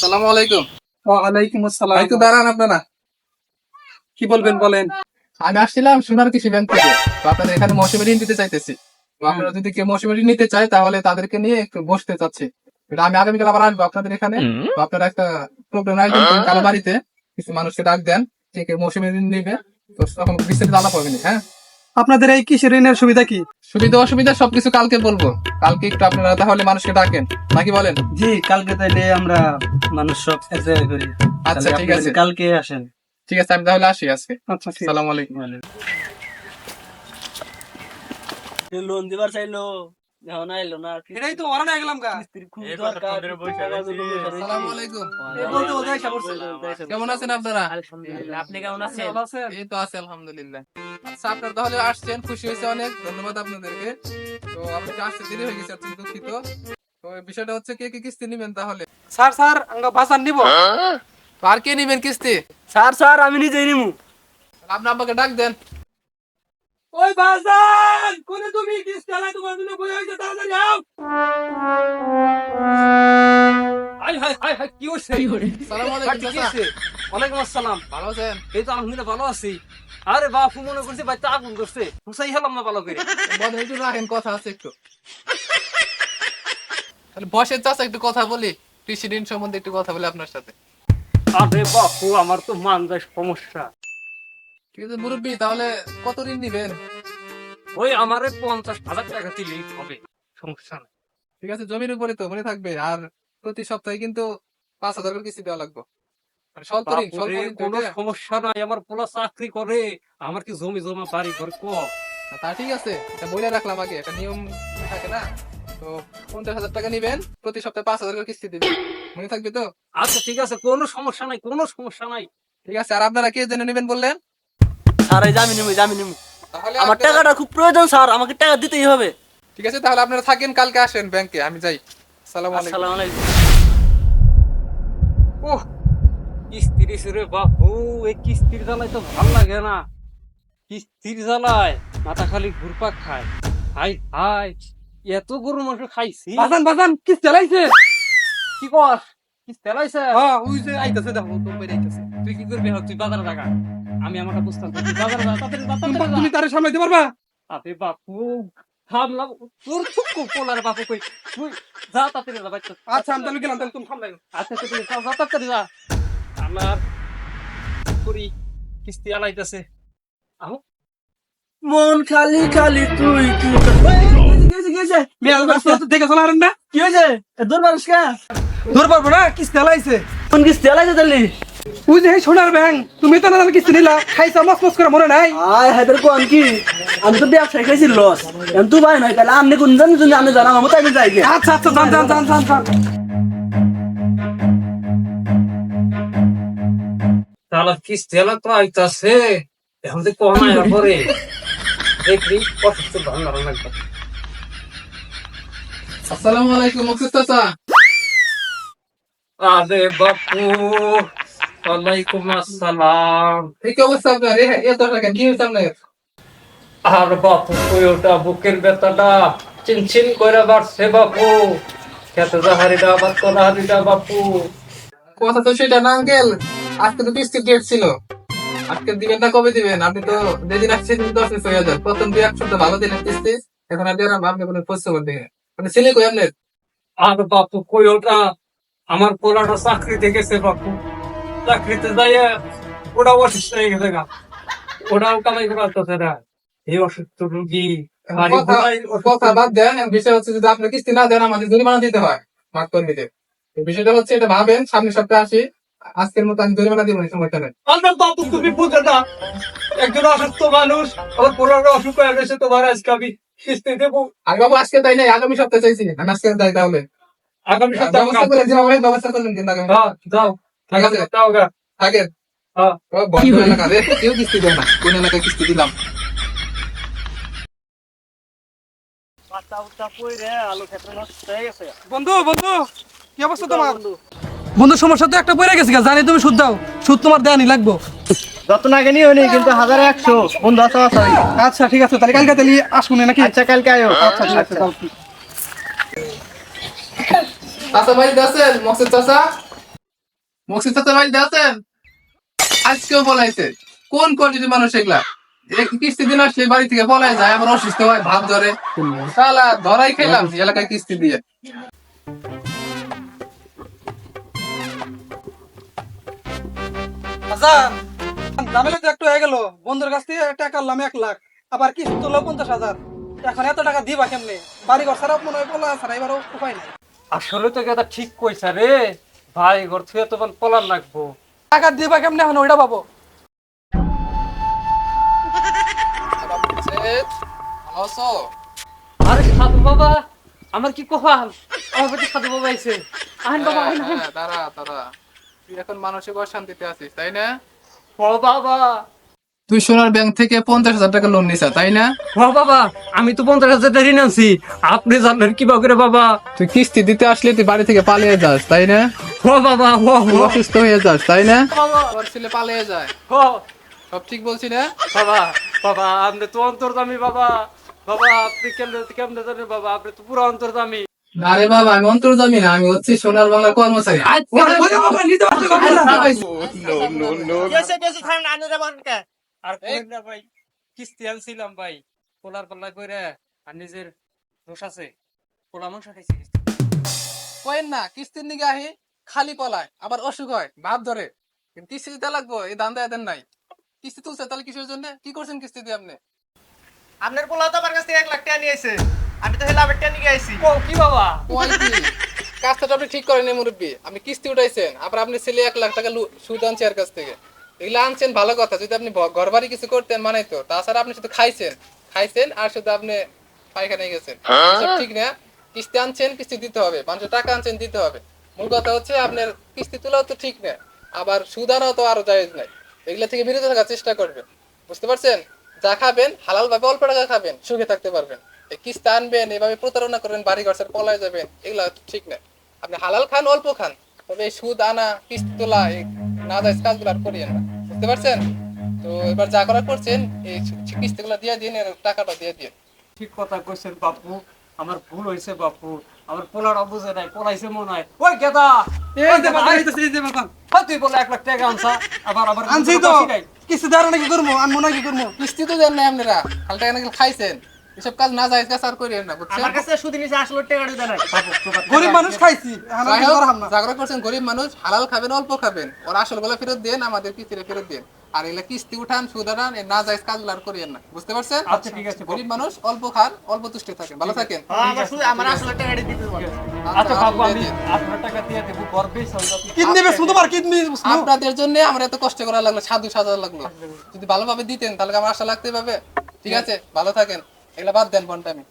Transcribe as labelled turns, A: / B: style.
A: সালাম আলাইকুম।
B: ওয়ালাইকুম আসসালাম।
A: একটু দাঁড়ান আপনারা।
B: কি বলবেন বলেন?
A: আমি আসছিলাম সোনার কৃষি ব্যাংক থেকে। তো আপনাদের এখানে মৌসুমি ঋণ দিতে চাইতেছি। তো আপনারা যদি কেউ মৌসুমি ঋণ নিতে চায় তাহলে তাদেরকে নিয়ে একটু বসতে চাচ্ছি। এটা আমি আগামীকাল আবার আসব আপনাদের এখানে। তো আপনারা একটা প্রোগ্রাম আয়োজন করুন কারও বাড়িতে। কিছু মানুষকে ডাক দেন যে কেউ মৌসুমি ঋণ নিবে। তো তখন বিস্তারিত আলাপ হবে না, হ্যাঁ?
B: আপনাদের এই কৃষি ঋণের সুবিধা কি?
A: সুবিধা অসুবিধা সবকিছু কালকে বলব। কালকে একটু আপনারা তাহলে মানুষকে ডাকেন। নাকি বলেন?
C: জি কালকে তাইলে আমরা মানুষ সব এনজয় করি।
A: আচ্ছা ঠিক আছে।
C: কালকে আসেন।
A: ঠিক আছে আমি তাহলে আসি আজকে।
B: আচ্ছা
A: সালাম আলাইকুম।
C: লোন দিবার চাইলো। এখন আইলো না
B: এটাই তো ওরা গেলাম গা।
C: খুব দরকার।
A: আসসালামু আলাইকুম।
B: বলতে বলতে এসে পড়ছে।
A: কেমন আছেন আপনারা?
D: আপনি কেমন আছেন?
B: ভালো আছেন?
A: এই তো আছে আলহামদুলিল্লাহ। আচ্ছা আপনারা তাহলে আসছেন খুশি হয়েছে অনেক ধন্যবাদ আপনাদেরকে। তো আপনাকে আসতে দেরি হয়ে গেছে অত্যন্ত দুঃখিত। তো এই বিষয়টা হচ্ছে কে কি কিস্তি নিবেন তাহলে?
B: স্যার স্যার আমরা বাজার নিব।
A: তো আর কে নিবেন কিস্তি?
C: স্যার স্যার আমি নিজেই নিমু।
A: আপনি আব্বাকে ডাক দেন।
B: ওই বাজার কোনে তুমি কিস্তি আলাই তোমার জন্য বলে হইছে তাড়াতাড়ি আও। হাই হাই হাই হাই কি হইছে?
A: সালাম আলাইকুম
B: ওয়ালাইকুম আসসালাম।
A: ভালো আছেন?
B: এই তো আলহামদুলিল্লাহ ভালো আছি। আরে বাপু মনে করছে বাচ্চা আগুন করছে হুসাই হলাম না ভালো করে।
A: একটু রাখেন কথা আছে একটু। তাহলে বসের চাচা একটু কথা বলি। কৃষি ঋণ সম্বন্ধে একটু কথা বলি আপনার সাথে।
B: আরে বাপু আমার তো মানজায় সমস্যা।
A: ঠিক আছে মুরব্বী তাহলে কত ঋণ নিবেন?
B: ওই আমারে পঞ্চাশ হাজার টাকা দিলেই হবে সমস্যা নাই।
A: ঠিক আছে জমির উপরে তো মনে থাকবে। আর প্রতি সপ্তাহে কিন্তু পাঁচ হাজার করে কিস্তি দেওয়া লাগবে। মানে
B: কোনো সমস্যা নাই আমার পোলা চাকরি করে আমার কি জমি জমা বাড়ি ঘর কম
A: তা ঠিক আছে এটা বলে রাখলাম আগে একটা নিয়ম থাকে না? তো পঞ্চাশ হাজার টাকা নিবেন প্রতি সপ্তাহে পাঁচ হাজার করে কিস্তি দিবেন। মনে থাকবে তো?
B: আচ্ছা ঠিক আছে কোনো সমস্যা নাই কোনো সমস্যা নাই।
A: ঠিক আছে আর আপনারা কে জেনে নেবেন বললেন?
C: স্যার এই জামি নিমু জামি নিমু আমার টাকাটা খুব প্রয়োজন স্যার আমাকে টাকা দিতেই হবে।
A: ঠিক আছে তাহলে আপনারা থাকেন কালকে আসেন ব্যাংকে আমি যাই। সালাম আলাইকুম।
C: আসসালামু আলাইকুম।
B: ওহ! কিস্তির রে বাপু এই কিস্তির জ্বালায় তো ভালো লাগে না। কিস্তির জ্বালায় মাথা খালি ঘুরপাক খায়। হাই হাই এত গরু মাংস খাইছি।
D: বাজান বাজান কি চালাইছে
B: কি কর কিস্তি চালাইছে
D: হ্যাঁ ওই যে আইতাছে দেখো আইতাছে।
B: তুই কি করবি? তুই বাজারে টাকা আমি আমারটা বুঝতাম তুই বাজারে যা তাড়াতাড়ি যা,
D: তুমি তুমি। তারে সামলাইতে পারবা?
B: আরে বাপু থামলাম তোর থুকু পোলার বাপু কই? তুই যা তাড়াতাড়ি যা বাচ্চা।
D: আচ্ছা আমি তাহলে গেলাম তাহলে তুমি সামলাই
B: আচ্ছা তুই যা যা তাড়াতাড়ি যা। আমার করি কিস্তি আলাইতেছে। আহ।
C: মন খালি খালি তুই কি
D: মেয়াল রাস্তা তো দেখে চলা হারেন না।
C: কি হয়েছে? দূর মানুষ কা?
D: ধর পারব না কিস্তি আলাইছে।
C: কোন কিস্তি আলাইছে তাহলে?
D: ওই যে এই সোনার ব্যাংক তুমি তো না কিস্তি নিলা খাইছা মস মস করে মনে নাই।
C: আয় হায়দার কোন কি? আমি তো ব্যবসায় খাইছি লস। তুই ভাই তাহলে কোন জানি তুমি আমি তাই যাই
D: আচ্ছা আচ্ছা
B: কিস্তি তো আইতাছে এখন তো কম আয়া পরে দেখবি অসুস্থ ভালো লাগবে।
A: আসসালামু আলাইকুম মুকসিদ চাচা।
B: আরে বাপু ওয়ালাইকুম আসসালাম।
A: এই কি অবস্থা আপনার? এ টাকা কি হয়েছে আপনার?
B: আর বাপু কই ওটা বুকের ব্যথাটা চিনচিন করে বাড়ছে বাপু। খেতে যাহারিটা আবার কলাহারিটা বাপু।
A: কথা তো সেটা না আঙ্কেল। আজকে তো কিস্তির ডেট ছিল। আজকে দিবেন না কবে দিবেন? আপনি তো যেদিন আসছে সেদিন দশ মিনিট হয়ে প্রথম দুই এক সপ্তাহ ভালো দিলেন কিস্তি এখন আর দিলাম আপনি কোনো পরিশ্রম দিকে। মানে ছেলে কই আপনার?
B: আর বাপু কই ওটা? আমার পোলাটা চাকরিতে গেছে বাপু। চাকরিতে যাইয়া ওটা অসুস্থ হয়ে গেছে গা। ওটাও কামাই না। এই অসুস্থ রুগী।
A: কথা বাদ দেন বিষয় হচ্ছে যদি আপনি কিস্তি না দেন আমাদের জরিমানা দিতে হয়। মাঠ কর্মীদের বিষয়টা হচ্ছে এটা ভাবেন সামনের সপ্তাহে আসি। আজকের মতো আমি জরিমানা দিব না। সময়টা নেই
B: আমার বাপু তুমি বুঝে না। একজন অসুস্থ মানুষ আমার পোলার অসুখ হয়ে গেছে তোমার আজকে আমি কিস্তি দেবো।
A: আর বাবু আজকে তাই নাই আগামী সপ্তাহে চাইছি আমি আজকে তাই তাহলে।
B: আগামী সপ্তাহে
A: ব্যবস্থা করে দিলাম ব্যবস্থা করলেন কিন্তু আগামী।
B: হ্যাঁ যাও।
A: ঠিক আছে।
B: যাও গা।
A: থাকেন।
B: হ্যাঁ।
A: বন্ধ এলাকা। রে কেউ কিস্তি দেয় না। কোন এলাকায় কিস্তি দিলাম।
D: বন্ধু বন্ধু কি অবস্থা তোমার? বন্ধু সমস্যা তো একটা পড়ে গেছে গা, জানি তুমি সুদ দাও। সুদ তোমার দেয়ানি লাগবো।
E: যত না কেনি হয়নি কিন্তু হাজার একশো। বন্ধু আছে আছে
D: আচ্ছা ঠিক আছে তাহলে কালকে তাহলে আসব না নাকি?
E: আচ্ছা কালকে আয়ো।
D: আচ্ছা ঠিক আছে।
A: চাচা ভাই আছেন মকসিদ চাচা? মকসিদ চাচা ভাই আছেন আজকেও বলাইছে। কোন কোয়ালিটির মানুষ এগুলা? কিস্তি দিন আসলে বাড়ি থেকে পলাই যায় আবার অসুস্থ হয় ভাব ধরে। শালা ধরাই খেলাম এলাকায় কিস্তি দিয়ে।
D: আচ্ছা ঝামেলা তো একটু হয়ে গেল। বন্ধুর কাছ থেকে টাকা আনলাম এক লাখ। আবার কিস্তি তুললো পঞ্চাশ হাজার? এখন এত টাকা দিবা কেমনে? বাড়ি ঘর ছাড়া মনে হয় বলা ছাড়া এবারও উপায় নেই।
B: আসলে তো কথা ঠিক কইছা রে। ভাই ঘর থেকে তো পলার লাগবো।
D: টাকা দিবা কেমনে এখন? ওইটা পাবো
B: আরে সাধু বাবা আমার কি কহাল আমার প্রতি সাধু বাবা আইছে। আহেন বাবা আহেন আহেন।
A: হ্যাঁ, দাঁড়া দাঁড়া। তুই এখন মানসিক অশান্তিতে আছিস তাই না?
B: ও বাবা!
A: তুই সোনার ব্যাংক থেকে পঞ্চাশ হাজার টাকা লোন নিছা তাই না?
B: ও বাবা আমি তো পঞ্চাশ হাজার টাকা ঋণ আনছি। আপনি জানলেন কি করে বাবা?
A: তুই কিস্তি দিতে আসলে তুই বাড়ি থেকে পালিয়ে যাস তাই না?
B: ও বাবা ও
A: তুই অসুস্থ হয়ে যাস তাই না?
B: বাবা।
A: তোর ছেলে পালিয়ে যায়।
B: ও।
A: সব ঠিক বলছি না?
B: বাবা বাবা আপনি তো অন্তর্দামি বাবা। বাবা আপনি কেমনে কেমনে জানেন বাবা আপনি তো পুরো অন্তর্দামি।
A: না রে বাবা আমি অন্তর্জামি না আমি হচ্ছি সোনার বাংলা কর্মচারী।
B: আর না ভাই কিস্তি আনছিলাম ভাই পোলার পাল্লা কইরা আর নিজের দোষ আছে। পোলা মাংস খাইছি
A: কয়েন না কিস্তির নিগে আহি খালি পলায় আবার অসুখ হয় ভাব ধরে। কিন্তু কিস্তি দিতে লাগবো এই দান দেয় দেন নাই। কিস্তি তুলছে তাহলে কিসের জন্য? কি করছেন কিস্তি দিয়ে আপনি?
E: আপনার পোলা তো আমার কাছ থেকে এক লাখ টাকা নিয়ে আইছে। আমি তো হেলা টাকা নিয়ে আইছি।
B: ও কি বাবা?
A: কি? কাজটা তো আপনি ঠিক করেন মুরব্বী। আপনি কিস্তি উঠাইছেন আবার আপনি ছেলে এক লাখ টাকা সুদ আনছে এর কাছ থেকে। এগুলো আনছেন ভালো কথা যদি আপনি ঘর বাড়ি কিছু করতেন মানে তো। তাছাড়া আপনি শুধু খাইছেন। খাইছেন আর শুধু আপনি পায়খানায় গেছেন। ঠিক না। কিস্তি আনছেন কিস্তি দিতে হবে। মানুষের টাকা আনছেন দিতে হবে। মূল কথা হচ্ছে আপনার কিস্তি তোলাও তো ঠিক না। আবার সুদ আনাও তো আরও জায়েজ নাই। এগুলা থেকে বিরত থাকার চেষ্টা করবেন বুঝতে পারছেন? যা খাবেন হালাল ভাবে অল্প টাকা খাবেন সুখে থাকতে পারবেন। এই কিস্তি আনবেন এভাবে প্রতারণা করবেন বাড়ি ঘর পলায় যাবেন এগুলা ঠিক না। আপনি হালাল খান অল্প খান তবে সুদ আনা কিস্তি তোলা না যায় কাজগুলো আর করিয়েন না। বুঝতে পারছেন? তো এবার যা করা করছেন এই কিস্তিগুলো দিয়ে দিন টাকাটা দিয়ে দিন।
B: ঠিক কথা কইছেন বাপু আমার ভুল হয়েছে বাপু আমার পোলাটা বুঝে নাই পলাইছে মনে হয়। ওই গেদা। তুই বলে এক লাখ টাকা আনছা আবার আবার
D: আনছি তো। কিস্তি দেওয়ার নাকি করব? আনব নাকি করব?
A: কিস্তি তো দেন না আপনারা। খালটা নাকি খাইছেন। এসব কাজ না যায় কাজ আর করিয়েন না বুঝছেন?
E: আমার কাছে সুদ নিছে আসলে টাকা দিতে নাই
D: গরিব মানুষ খাইছি
A: জাগরণ করছেন গরিব মানুষ হালাল খাবেন অল্প খাবেন। ওর আসলগুলো ফেরত দেন আমাদের কিস্তিটা ফেরত দেন। আর এগুলা কিস্তি উঠান সুদ আনান এ না যায় কাজগুলো আর করিয়েন না। বুঝতে পারছেন?
B: আচ্ছা ঠিক আছে
A: গরিব মানুষ অল্প খান অল্প তুষ্টে থাকেন। ভালো থাকেন।
E: আমার আসলে টাকা দিতে পারে
B: আচ্ছা বাবু আমি। আপনার টাকা দিয়ে দেবো গর্বে
D: কিডনি বেশ তোমার কিডনি
A: আপনাদের জন্য আমার এত কষ্ট করা লাগল সাধু সাজা লাগল। যদি ভালোভাবে দিতেন তাহলে আমার আশা লাগতে পাবে। ঠিক আছে। ভালো থাকেন। এগুলা বাদ দেন বনটা আমি।